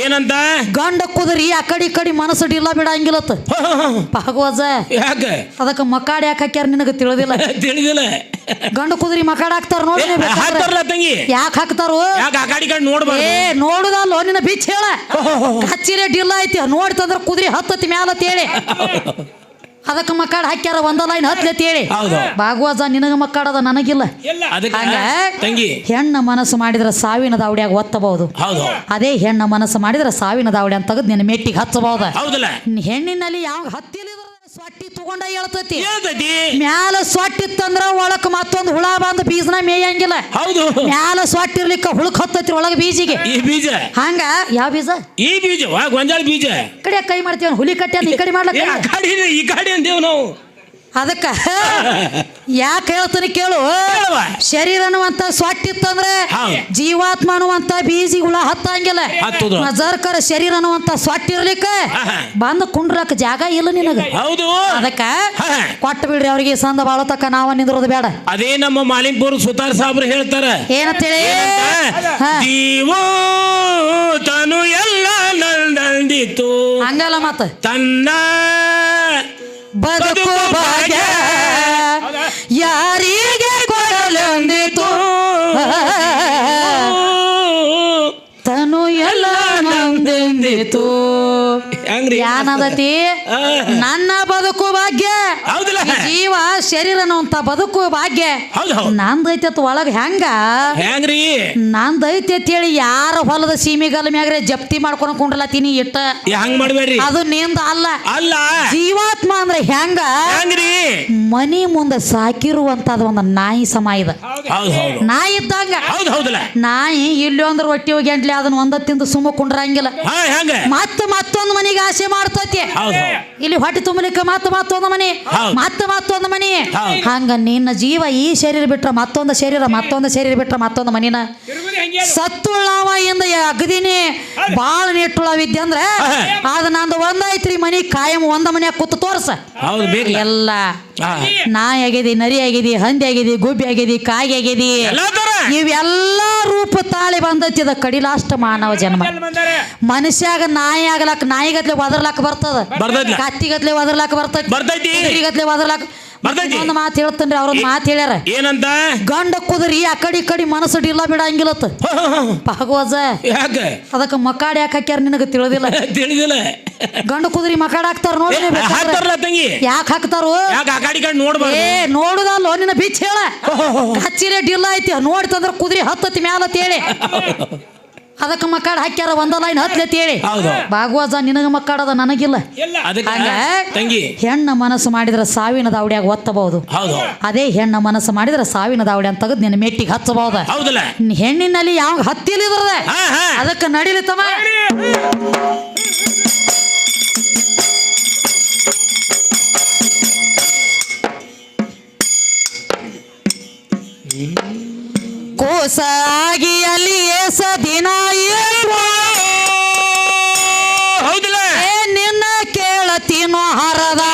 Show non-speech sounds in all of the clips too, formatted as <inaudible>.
ಏನಂತ? ಗಂಡ ಕುದುರಿ ಆ ಕಡಿ ಈ ಕಡಿ ಮನಸ್ಸು ಡಿಲ್ಲ ಬಿಡಂಗಿಲ್ಲತ್ತ ಯಾಕೆ? ಅದಕ್ಕೆ ಮಕಾಡ್ ಯಾಕೆ ಹಾಕ್ಯಾರ ನಿನಗೆ ತಿಳಿದಿಲ್ಲ? <laughs> ತಿಳಿದಿಲ್ಲ. ಗಂಡ ಕುದುರಿ ಮಕಾಡ್ ಹಾಕ್ತಾರ ನೋಡಿ ಹಾಕ್ತಾರಲ್ಲ ತಂಗಿ. ಯಾಕೆ ಹಾಕ್ತಾರೋ? ಯಾಕೆ ಆ ಗಾಡಿ ಕಡೆ ನೋಡ್ಬಾರ್ದು? ಏ ನೋಡುದಲ್ಲ ನಿನ್ನ ಬಿಚ್ಚ ಹೇಳ. ಹಚ್ಚಿರೇ ಡಿಲ್ಲ ಐತಿ ನೋಡ್ತಂದ್ರ ಕುದುರೆ ಹತ್ತತಿ ಮ್ಯಾಲ ತೇಳಿ <laughs> ಅದಕ್ಕೆ ಮಕ್ಕಳ ಹಾಕ್ಯಾರ ಒಂದ ಲೈನ್ ಹತ್ಲತ್ತೇಳಿ ಹೌದು. ಭಾಗವಜ ನಿನಗ ಮಕ್ಕಳದ ನನಗಿಲ್ಲ. ಅದಕ್ಕೆ ಹಂಗ? ತಂಗಿ. ಹೆಣ್ಣ ಮನಸ್ಸು ಮಾಡಿದ್ರೆ ಸಾವಿನ ದಾವಡಿಯಾಗ ಒತ್ತಬಹುದು. ಹೌದು. ಅದೇ ಹೆಣ್ಣ ಮನಸ್ಸು ಮಾಡಿದ್ರೆ ಸಾವಿನ ದಾವಡಿ ಅಂತ ತೆಗೆದು ನಿನ್ನ ಮೆಟ್ಟಿಗೆ ಹಚ್ಚಬಹುದು. ಹೌದಲ್ಲ. ಹೆಣ್ಣಿನಲ್ಲಿ ಯಾವ ಹತ್ತಿಲಿದ್ರ ತಗೊಂಡ ಹೇಳ್ತತಿ. ಹೇಳ್ತೈತಿ. ಮ್ಯಾಲ ಸೊಟ್ಟಿತ್ತಂದ್ರ ಒಳಕ್ ಮತ್ತೊಂದು ಹುಳ ಬಂದು ಬೀಜನ ಮೇಯಂಗಿಲ್ಲ. ಹೌದು. ಮ್ಯಾಲ ಸೊಟ್ಟಿರ್ಲಿಕ್ಕ ಹುಳಕ್ ಹತ್ತತಿ ಒಳಗ ಬೀಜಿಗೆ. ಈ ಬೀಜ. ಹಂಗ ಯಾವ ಬೀಜ? ಈ ಬೀಜ ವಾ ಗೊಂಜಾಳ ಬೀಜ. ಕಡೆ ಕೈ ಮಾಡ್ತೀವಿ ಹುಲಿ ಕಟ್ಟಿ ಈ ಕಡೆ ಮಾಡ್ಲಕ್ಕ? ಆ ಈ ಕಡೆ ಅಂದೇವ್ ನಾವು. ಅದಕ್ಕ <laughs> ಯಾಕೆ ಹೇಳ್ತೀನಿ ಕೇಳು. ಹೇಳುವ. ಶರೀರ ಅನ್ನುವಂತ ಇತ್ತಂದ್ರೆ ಜೀವಾತ್ಮ ಅನ್ನುವಂತ ಬೀಜಿ ಹುಳ ಹತ್ತಂಗಿಲ್ಲ. ಹತ್ತುದು. ಜರ್ಕರ ಶರೀರ ಅನ್ನುವಂತ ಸೊಟ್ಟಿರ್ಲಿಕ್ಕ ಆಹಾ. ಬಂದು ಕುಂಡ್ರಕ್ ಜಾಗ ಇಲ್ಲ ನಿನಗ. ಹೌದು. ಅದಕ್ಕ ಹಾ. ಕೊಟ್ಟು ಬಿಡ್ರಿ ಅವ್ರಿಗೆ ಸಂದ ಬಾಳತಕ್ಕ ನಾವ ನಿಂದ್ರೋದು ಬೇಡ. ಅದೇ ನಮ್ಮ ಮಾಲಿಂಪುರ ಸುತಾರ್ ಸಾಬ್ರು ಹೇಳ್ತಾರ. ಏನಂತ ಹೇಳಿ? ಜೀವೋ ತನು ಎಲ್ಲ ನಂದಿತು ಹಂಗಲ್ಲ ಮತ್ತ. ತನ್ನ ಬದುಕು ಭಾಗ್ಯ ಯಾರಿಗೆ ಕೊಡಲೆಂದಿತು? ತನು ಎಲ್ಲ ನಂದೆಂದಿತು. ಯಾನದತಿ. ನನ್ನ ಬದುಕು ಭಾಗ್ಯ ಹೌದಲ್ಲ. ಜೀವ ಶರೀರ ಅಂತ ಬದುಕು ಭಾಗ್ಯ ನಂದೈತೆ ಒಳಗ ಹೆಂಗ? ಹೆಂಗ್ರಿ? ನಂದೈತೆ ಹೇಳಿ ಯಾರ ಹೊಲದ ಸೀಮೆಗಲ್ ಮ್ಯಾಗ್ರೆ ಜಪ್ತಿ ಮಾಡ್ಕೊಂಡು ಕುಂಡ್ಲತ್ತೀನಿ ಇಟ್ಟ. ಹೆಂಗ್ ಮಾಡ್ಬೇಡ್ರಿ. ಅದು ನಿಂದ ಅಲ್ಲ. ಅಲ್ಲ. ಜೀವಾತ್ಮ ಅಂದ್ರೆ ಹೆಂಗ? ಹೆಂಗ್ರಿ? ಮನಿ ಮುಂದೆ ಸಾಕಿರುವಂತದ ಒಂದು ನಾಯಿ ಸಮ ಇದೆ. ನಾಯಿ ಇದ್ದಂಗ. ನಾಯಿ ಇಲ್ಲಿ ಅಂದ್ರೆ ಹೊಟ್ಟಿ ಹೋಗಿ ಅದನ್ನ ಒಂದ ತಿಂದು ಸುಮ್ಮ ಕುಂಡ್ರಂಗಿಲ್ಲ. ಮತ್ತ ಮತ್ತೊಂದು ಮನಿಗೆ ಆಸೆ ಮಾಡ್ತತಿ. ಇಲ್ಲಿ ಹೊಟ್ಟೆ ತುಂಬಲಿಕ್ಕೆ ಮತ್ತ ಮತ್ತೊಂದು ಮನಿ. ಮನೆ ಮತ್ತ ಮತ್ತೊಂದು ಮನಿ. ಮನೆ ಹಂಗ ನಿನ್ನ ಜೀವ ಈ ಶರೀರ ಬಿಟ್ರ ಮತ್ತೊಂದು ಶರೀರ ಮತ್ತೊಂದು ಶರೀರ ಬಿಟ್ರ ಮತ್ತೊಂದು ಮನಿನ. ಸತ್ತುಳ್ಳವ ಇಂದ ಅಗದಿನಿ ಬಾಳ ನೆಟ್ಟುಳವಿದ್ದೆ ಅಂದ್ರೆ ಅದ ನಂದು ಒಂದೈತ್ರಿ ಮನಿ ಕಾಯಂ ಒಂದ ಮನ್ಯಾಗ ಕೂತು ತೋರ್ಸ. ಹೌದು ಎಲ್ಲ. ನಾಯಿ ಆಗಿದಿ ನರಿ ಆಗಿದಿ ಹಂದಿ ಆಗಿದಿ ಗುಬ್ಬಿ ಆಗಿದಿ ಕಾಯಿ ಆಗಿದಿ ಇವೆಲ್ಲ ರೂಪ ತಾಳಿ ಬಂದೈತಿ ಅದ ಕಡಿಲಾಷ್ಟ ಮಾನವ ಜನ್ಮ. ಮನುಷ್ಯಾಗ ನಾಯಿ ಆಗ್ಲಕ್ ನಾಯಿಗತ್ಲೆ ಒದರ್ಲಾಕ ಬರ್ತದ. ಕತ್ತಿಗತ್ಲೆ ಒದರ್ಲಾಕ ಬರ್ತದ ಬರ್ತೈತಿ. ಒದರ್ಲಾಕ ಬರ್ತೈತಿ. ಒಂದು ಮಾತು ಹೇಳ್ತೇನ್ರಿ ಅವ್ರೊಂದು ಮಾತು ಹೇಳ್ಯಾರ. ಏನಂತ? ಗಂಡ ಕುದುರಿ ಆ ಕಡೆ ಈ ಕಡೆ ಮನಸ್ಸು ಡಿಲ್ಲ ಬಿಡಂಗಿಲ್ಲತ್ತ ಭಾಗವಜ. ಯಾಕ? ಅದಕ್ಕೆ ಮಕಾಡ್ ಯಾಕೆ ಹಾಕ್ಯಾರ ನಿನಗೆ ತಿಳಿದಿಲ್ಲ? <laughs> ತಿಳಿದಿಲ್ಲ. ಗಂಡ ಕುದುರಿ ಮಕಾಡ್ ಹಾಕ್ತಾರ ನೋಡಿ ಹಾಕ್ತಾರಲ್ಲ ತಂಗಿ? ಯಾಕೆ ಹಾಕ್ತಾರೋ? ಯಾಕ ಆ ಗಾಡಿ ಕಡೆ ನೋಡ್ಬಾರ್ದು? ಏ ನೋಡುದಲ್ಲೋ ನಿನ್ನ ಬಿಚ್ಚ ಹೇಳ. ಹಚ್ಚಿರೆ ಡಿಲ್ಲ ಐತಿ ನೋಡ್ತಂದ್ರ ಕುದ್ರಿ ಹತ್ತತಿ ಮ್ಯಾಲ ತೇಳಿ <laughs> ಅದಕ್ಕೆ ಮಕ್ಕಳ ಹಾಕ್ಯಾರ ಒಂದ ಲೈನ್ ಹತ್ಲೆ ಹೇಳಿ. ಹೌದು. ಭಾಗವಜ ನಿನಗ ಮಕ್ಕಾಡದ ನನಗಿಲ್ಲ. ಅದಕ್ಕೆ ಹಂಗ ತಂಗಿ. ಹೆಣ್ಣ ಮನಸ್ಸು ಮಾಡಿದ್ರೆ ಸಾವಿನ ದಾವಡಿಯಾಗ ಒತ್ತಬಹುದು. ಹೌದು. ಅದೇ ಹೆಣ್ಣ ಮನಸ್ಸು ಮಾಡಿದ್ರೆ ಸಾವಿನ ದಾವಡಿ ಅಂತ ತೆಗೆದು ನಿನ್ನ ಮೆಟ್ಟಿಗೆ ಹಚ್ಚಬಹುದು. ಹೌದಲ್ಲ. ಹೆಣ್ಣಿನಲ್ಲಿ ಯಾವ ಹತ್ತಿಲಿದ್ರೆ ಹಾ ಹಾ. ಅದಕ್ಕೆ ನಡಿಲಿ ತಮ್ಮ. ಕೋಸಾಗಿ ಅಲ್ಲಿ ಏಸ ದಿನ ಹೌದಿಲ್ಲ ನಿನ್ನ ಕೇಳತೀನೋ ಹರದಾಸ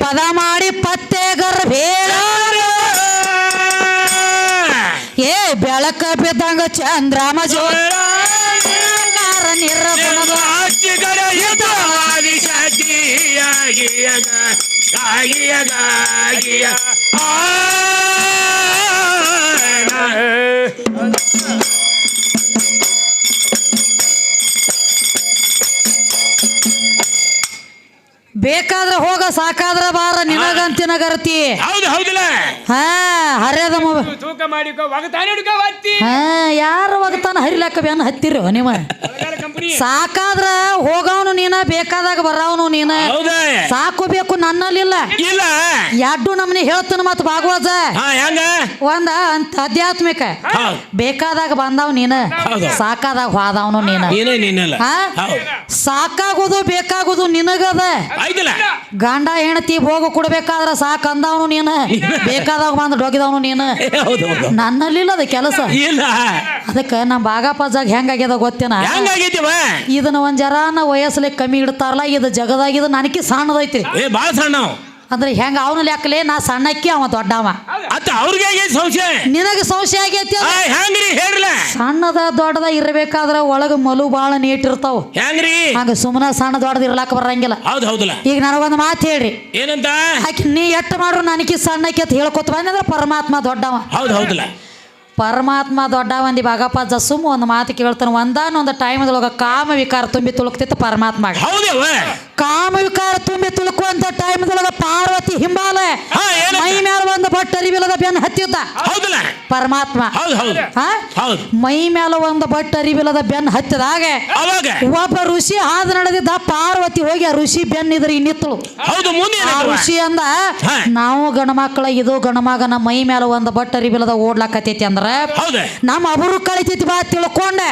ಪದ ಮಾಡಿ ಪತ್ತೆ ಗರ್ಭೇಳ ಏ ಬೆಳಕ ಬಿದ್ದಂಗ ಚಂದ್ರಾಮ ಜೋಳ. ಆ ಬೇಕಾದ್ರೆ ಹೋಗ ಸಾಕಾದ್ರ ಬಾರ ನಿನಗಂತಿನ ಗರ್ತಿ. ಹೌದು ಹೌದಿಲ್ಲ. ಹಾ ಹರ್ಯದ ಮಗ. ತೂಕ ಮಾಡಿಕೋ ಒಗತಾನೆ ಹಿಡ್ಕ ಒತ್ತಿ. ಹಾ ಯಾರು ಒಗತಾನ ಹರಿಲಕ್ಕ ಬೆನ್ನ ಹತ್ತಿರೋ ನಿಮ್ಮ ಸಾಕಾದ್ರ ಹೋಗವನು ನೀನ ಬೇಕಾದಾಗ ಬರವನು ನೀನ. ಸಾಕು ಬೇಕು ನನ್ನಲ್ಲಿಲ್ಲ. ಇಲ್ಲ. ಎರಡು ನಮ್ನಿ ಹೇಳ್ತಾನ ಮತ್ ಭಾಗವತ ಒಂದ ಅಂತ ಆಧ್ಯಾತ್ಮಿಕ. ಬೇಕಾದಾಗ ಬಂದವ್ ನೀನ. ಸಾಕಾದಾಗ ಹೋದವನು ನೀನ. ಸಾಕಾಗೋದು ಬೇಕಾಗೋದು ನಿನಗದ. ಗಂಡ ಹೆಂಡತಿ ಹೋಗು ಕೊಡ್ಬೇಕಾದ್ರ ಸಾಕ ಅಂದವನು ನೀನು ಬೇಕಾದಾಗ ಬಂದು ಡೋಗಿದವನು ನೀನು. ನನ್ನಲ್ಲಿಲ್ಲ ಅದ ಕೆಲಸ. ಅದಕ್ಕೆ ನಮ್ಮ ಬಾಗಪ್ಪಜಾಗ ಹೆಂಗಾಗ್ಯದ ಗೊತ್ತೇನ? ಇದನ್ನ ಒಂದ್ ಜರಾನ ವಯಸ್ಸಲ್ಲಿ ಕಮ್ಮಿ ಇಡ್ತಾರಲ್ಲ ಇದು ಜಗದಾಗ ಇದು ನನಗೆ ಸಣ್ಣದೈತಿ. ಏ ಬಾಳ ಸಣ್ಣ ಅಂದ್ರೆ ಹೆಂಗ ಅವನ ಲೆಕ್ಕಲೆ ನಾ ಸಣ್ಣಕ್ಕಿ ಅವ ದೊಡ್ಡವ. ಅತ್ತ ಅವ್ರಿಗೆ ಆಗೈತಿ ಸಂಶಯ? ನಿನಗೆ ಸಂಶಯ ಆಗೈತಿ ಆ, ಅದು. ಹೆಂಗ್ರಿ ಹೇಳ್ರಲ್ಲ? ಸಣ್ಣದ ದೊಡ್ಡದ ಇರ್ಬೇಕಾದ್ರ ಒಳಗ ಮಲು ಬಾಳ ನೀಟ್ ಇರ್ತಾವ. ಹೆಂಗ್ರಿ? ಹಂಗ ಸುಮ್ಮನ ಸಣ್ಣ ದೊಡ್ಡದ ಇರ್ಲಾಕ ಬರಂಗಿಲ್ಲ. ಹೌದು ಹೌದಲ್ಲ. ಈಗ ನನಗೊಂದು ಮಾತು ಹೇಳ್ರಿ. ಏನಂತ? ಆಕಿ ನೀ ಎಟ್ಟು ಮಾಡ್ರು ನನಗೆ ಸಣ್ಣಕ್ಕೆ ಅಂತ ಹೇಳ್ಕೊತ ಬಂದ್ರೆ ಪರಮಾತ್ಮ ದೊಡ್ಡವ. ಹೌದು ಹೌದಲ್ಲ. ಪರಮಾತ್ಮ ದೊಡ್ಡ ಒಂದಿ ಬಾಗಪ್ಪ ಜಸುಮ್ ಒಂದು ಮಾತು ಕೇಳ್ತಾನೆ, ಒಂದಾನೊಂದು ಟೈಮ್ದೊಳಗೆ ಕಾಮ ವಿಕಾರ ತುಂಬಿ ತುಳುಕ್ತಿತ್ತು ಪರಮಾತ್ಮ ಹೌದೇವ ಕಾಮ ವಿಕಾರ ತುಂಬಿ ತುಳುಕುವಂತ ಟೈಮ್ದೊಳಗ ಪಾರ್ವತಿ ಹಿಂಬಾಲೆ? ಮೈ ಮ್ಯಾಲ ಒಂದು ಬಟ್ ಅರಿವಿಲ್ಲದ ಬೆನ್ ಹತ್ತಿದ್ದ. ಪರಮಾತ್ಮ. ಮೈ ಮ್ಯಾಲ ಒಂದು ಬಟ್ ಅರಿವಿಲ್ಲದ ಬೆನ್ ಹತ್ತಿದಾಗ ಹಾಗೆ ಒಬ್ಬ ಋಷಿ ಹಾದ ನಡೆದಿದ್ದ ಪಾರ್ವತಿ ಹೋಗಿ ಆ ಋಷಿ ಬೆನ್ ನಿತ್ತಳು ಹೌದು ಮುಂದೆ ಆ ಋಷಿ ಅಂದ. ನಾವು ಗಣಮಕ್ಕಳ ಇದು ಗಣಮಗನ ಮೈ ಮೇಲೆ ಒಂದು ಬಟ್ ಅರಿವಿಲ್ಲದ ಓಡ್ಲಾಕತೈತಿ ಅಂದ್ರೆ ನಮ್ಮ ಅವರು ಕಳಿತೈತಿ ಬಾ ತಿಳ್ಕೊಂಡೆ.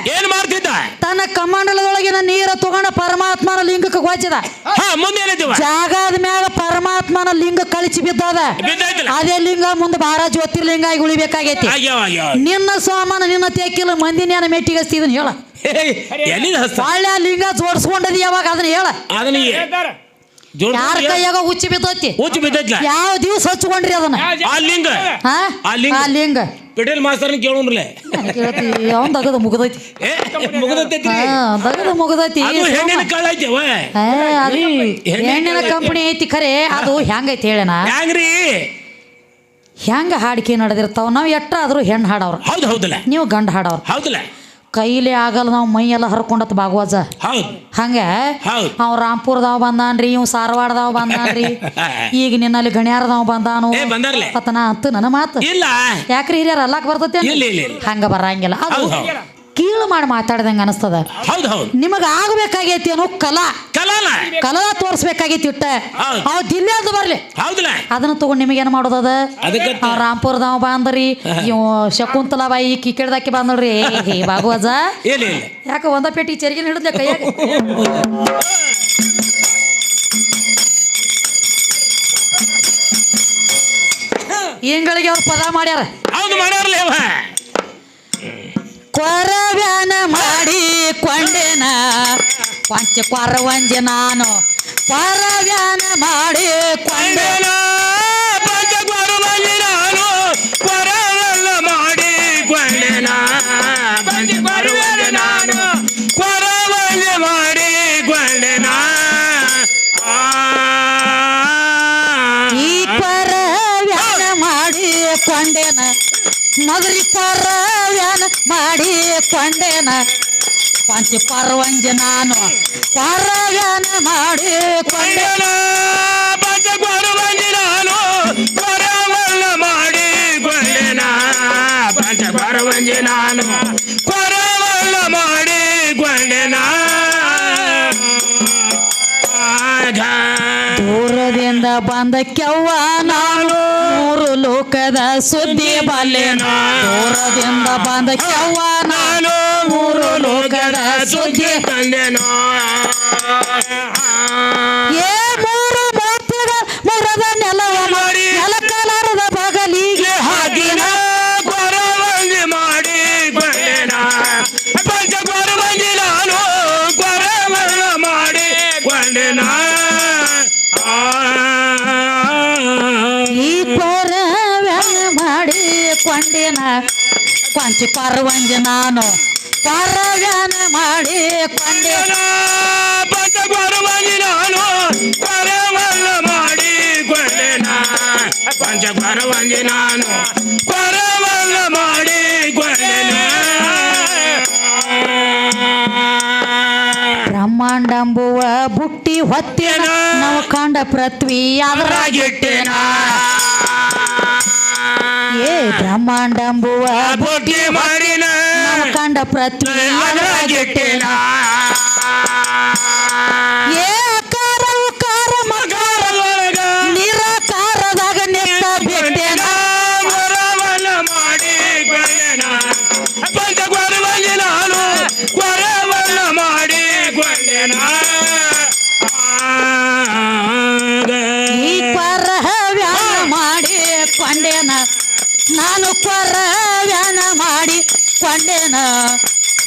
ತನ್ನ ಕಮಂಡಲದೊಳಗಿನ ನೀರ ತಗೊಂಡ ಪರಮಾತ್ಮನ ಲಿಂಗಕ್ಕೆ ಗೊಚ್ಚಿದ ಹಾ ಮುಂದೆ ಜಾಗದ ಮ್ಯಾಗ ಪರಮಾತ್ಮನ ಲಿಂಗ ಕಳಿಸಿ ಬಿದ್ದದ. ಬಿದ್ದಾಯ್ತಲ್ಲ ಅದೇ ಲಿಂಗ ಮುಂದೆ ಬಾರ ಜ್ಯೋತಿರ್ಲಿಂಗ ಆಗಿ ಉಳಿಬೇಕಾಗೈತಿ ನಿನ್ನ ಸೋಮನ ನಿನ್ನ ತೆಕ್ಕಿಲ್ಲ ಮಂದಿನ ಮೆಟ್ಟಿಗೆ ಇದನ್ನ ಹೇಳ ಎಲ್ಲಿ ಒಳ್ಳೆ ಲಿಂಗ ಜೋಡಿಸ್ಕೊಂಡದಿ ಯಾವಾಗ? ಅದನ್ನ ಹೇಳ. ಅದನ್ನ ಯಾರ ಕೈಯಾಗ ಹುಚ್ಚಿ ಬಿದ್ದೈತಿ? ಹುಚ್ಚಿ ಯಾವ ದಿವ್ಸ ಹಚ್ಕೊಂಡ್ರಿ ಅದನ್ನ? ಆ ಲಿಂಗ? ಹಾ? ಆ ಲಿಂಗ. ಆ ಲಿಂಗ ಪಿಟೇಲ್ ಮಾಸ್ತರ್ನ ಕೇಳೋನ್ರಲ್ಲ ಅವನ್ ದಗದ ಮುಗದೈತಿ. ಏ ಮುಗದೈತಿ ಹಾ ದಗದ ಮುಗದೈತಿ. ಅದು ಹೆಣ್ಣಿನ ಅದು ಕಂಪನಿ ಐತಿ ಖರೆ ಅದು ಹೆಂಗೈತಿ ಹೇಳಣ ಹೆಂಗ ಹಾಡಿಕೆ ನಡೆದಿರ್ತಾವ ನಾವು ಎಟ್ಟ ಆದ್ರೂ ಹೆಣ್ಣು ಹಾಡವ್ರ. ಹೌದು ಹೌದಲ್ಲ. ನೀವು ಗಂಡ ಹಾಡವ್ರ. ಹೌದಲ್ಲ. ಕೈಲಿ ಆಗಲ್ಲ ನಾವು ಮೈ ಎಲ್ಲ ಹರ್ಕೊಂಡತ್ ಬಾಗವಾಜ ಹೌದು. ಹಂಗೆ? ಅವ್ ರಾಂಪುರದವ ಬಂದಾನ್ರಿ ಇವ್ ಸಾರವಾಡದವ ಬಂದಾನ್ರಿ. <laughs> ಈಗ ನಿನ್ನಲ್ಲಿ ಗಣ್ಯಾರದಾವ್ ಬಂದಾನು. ಏ ಬಂದಾರ್ಲೆ. ಮತ್ತ ನಾ ಅಂತ ನನ್ನ ಮಾತು. ಇಲ್ಲ. ಯಾಕ್ರಿ ಹಿರಿಯರ್ ಅಲ್ಲಾಕ್ ಬರ್ತೈತಿ ಹಂಗ ಬರಂಗಿಲ್ಲ. ಅದು ಕೀಳು ಮಾಡಿ ಮಾತಾಡ್ದಂಗ ಅನಸ್ತದ. ಹೌದು ಹೌದು. ನಿಮಗ ಆಗಬೇಕಾಗೈತಿ ಅನ್ನೋ ಕಲಾ. ಕಲಾ ಕಲಾ ತೋರ್ಸ್ಬೇಕಾಗೈತಿ ಇಟ್ಟ. ಅವ ದಿಲ್ಲಿ ಅದು ಬರ್ಲಿ. ಹೌದಲ್ಲ? ಅದನ್ನ ತಗೊಂಡ್ ನಿಮಗೇನು ಮಾಡೋದದ ಅದಕ್ಕೆ ಅವ್ ರಾಂಪುರದವ ಬಾಂದ್ರಿ ಇವ್ ಶಕುಂತಲಾ ಬಾಯಿ ಕಿಕ್ಕಿಡ್ದಾಕಿ ಬಂದಳ್ರಿ ಹೇ ಇಲ್ಲ ಯಾಕ ಒಂದ ಪೇಟಿ ಚೆರಿಗೆ ಹಿಡಿದ್ಲೆ ಕೈಯಾಗ? ಇಂಗಳಿಗೆ ಅವ್ರ ಪದ ಮಾಡ್ಯಾರ? ಹೌದು ಮಾಡ್ಯಾರಲ್ಲ ಕೊರವ್ಯಾನ ಮಾಡಿ ಕೊಂಡೆನ. ಪಂಚ ಕೊರವಂಜಿ ನಾನು. ಕೊರವ್ಯಾನ ಮಾಡಿ ಕೊಂಡೆ ಕೊಂಡೆನ? ಪಂಚ ಕೊರವಂಜಿ ನಾನು ಮಾಡಿ ಕೊಂಡೇನ ಪಂಚ ಕೊರವಲ್ಲ ನಾನು ಪರವನ್ನ ಮಾಡಿ ಕೊಂಡೇನ. ಪಂಚ ಕೊರವಂಜಿ ನಾನು ಪರವನ್ನ ಮಾಡಿ ಕೊಂಡೆನ. ದೂರದಿಂದ ಬಂದ ಕೆವ್ವ ನಾನು ಲೋಕದ ಸುದ್ದಿ ಬಲ್ಲೆನ ದೂರದಿಂದ ಬಂದ ಕೆವ್ವ ನಾನು ಮೂರು ಲೋಕದ ಸುದ್ದಿ. ತಂದೆನೋ ಏ ಮೂರು ಮಾತಿದ ಮುರದ ನೆಲವ ಕೊಂಡೆನ ಕೊಂಚ ಪರವಂಜ ನಾನು. ಪರವ್ಯಾನ ಮಾಡಿ ಕೊಂಡೆ. ಪಂಚ ಕೊರವಂಜಿ ನಾನು. ಕೊರವಲ್ಲ ಮಾಡಿ ಪರವಾಗಿ ನಾನು. ಕೊರವಲ್ಲ ಮಾಡಿ ಬ್ರಹ್ಮಾಂಡಂಬುವ ಬುಟ್ಟಿ ಹೊತ್ತೇನ ನಾವು ಕಂಡ ಪೃಥ್ವಿ ಅದ್ರಾಗಿಟ್ಟೇನ ಏ ಬ್ರಹ್ಮಾಂಡಂಬುವ ಬುಟ್ಟಿ ಮಾಡಿನ ಕಂಡ ಪ್ರತಿ ಏ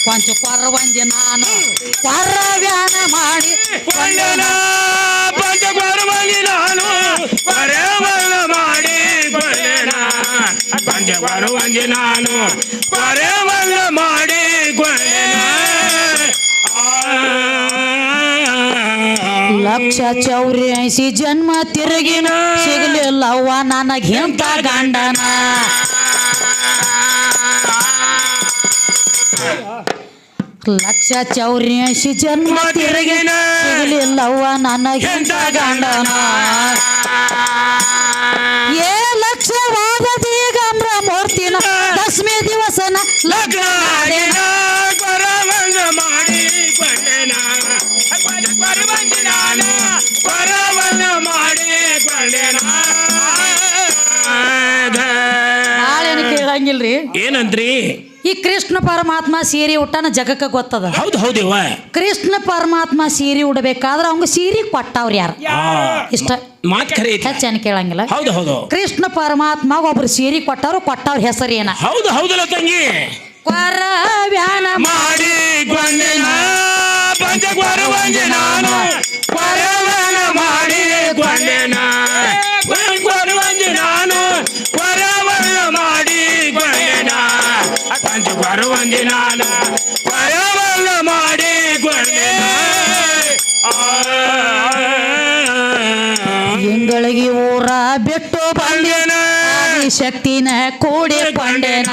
ಕೊಂಚ ಕೊರ ಒಂದಿ ನಾನು ಮಾಡಿ ಕೊಂಡನ ಪಂಚಕೊರವಂಜಿ ನಾನು ಕೊರವಲ್ಲ ಮಾಡಿ ಕೊಂಡನ ಪಂಚಕೊರವಂಜಿ ನಾನು ಕೊರವಲ್ಲ ಮಾಡಿ ಲಕ್ಷ ಚೌರ್ಯಾಸಿ ಜನ್ಮ ತಿರುಗಿನ ಸಿಗಲಿಲ್ಲವ್ವ ನನಗಿಂತ ಗಂಡನ. ಲಕ್ಷ ಚೌರ್ಯಶಿ ಜನ್ಮ ತಿರುಗಿನ ಸಿಗಲಿಲ್ಲವ್ವ ನನಗಿಂತ ಗಂಡನ? ಏ ಲಕ್ಷವಾದ ದಿಗಂಬ್ರ ಮೂರ್ತಿನ ದಶಮಿ ದಿವಸನ ಲಗ್ನ. ಕೃಷ್ಣ ಪರಮಾತ್ಮ ಸೀರೆ ಉಟ್ಟನ ಜಗಕ್ಕೆ ಗೊತ್ತದ? ಹೌದು ಹೌದಿವ ಕೃಷ್ಣ ಪರಮಾತ್ಮ ಸೀರೆ ಉಡಬೇಕಾದ್ರೆ ಅವಂಗ ಸೀರೆ ಕೊಟ್ಟವ್ರು ಯಾರು? ಇಷ್ಟ? ಮಾತ್ ಖರೆ ಐತಿ. ಹೆಚ್ಚೇನು ಕೇಳಂಗಿಲ್ಲ. ಹೌದು ಹೌದು. ಕೃಷ್ಣ ಪರಮಾತ್ಮ ಒಬ್ರು ಸೀರೆ ಕೊಟ್ಟವ್ರು ಕೊಟ್ಟವ್ರ ಹೆಸರು ಏನ? ಹೌದು ಹೌದಲ್ಲ ತಂಗಿ ಕೊರ ವ್ಯಾನ ಮಾಡಿ ಪಂಚಕೊರವಂಜಿ ನಾನು ಕೊರವನ ಪಂಚಕೊರವಂಜಿ ನಾನು ಪರವಲ್ಲ ಮಾಡಿ ಕೊಂಡೆನ ಎಂಗಳಿಗೆ ಊರ ಬಿಟ್ಟು ಬಂದೇನ. ಶಕ್ತಿನ ಕೂಡಿ ಕೊಂಡೇನ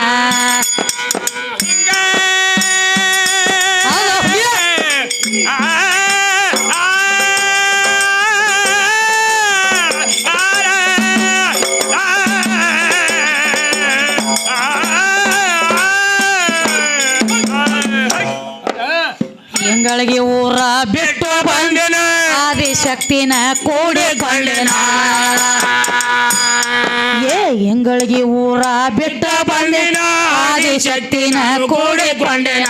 ಬಿಟ್ಟು ಬಂದೆನ. ಆದಿ ಶಕ್ತಿನ ಕೂಡಿ ಕೊಂಡೇನ ಏ ಎಂಗಳಿಗೆ ಊರ ಬಿಟ್ಟು ಬಂದೆನ. ಆದಿ ಶಕ್ತಿನ ಕೂಡಿ ಕೊಂಡೇನ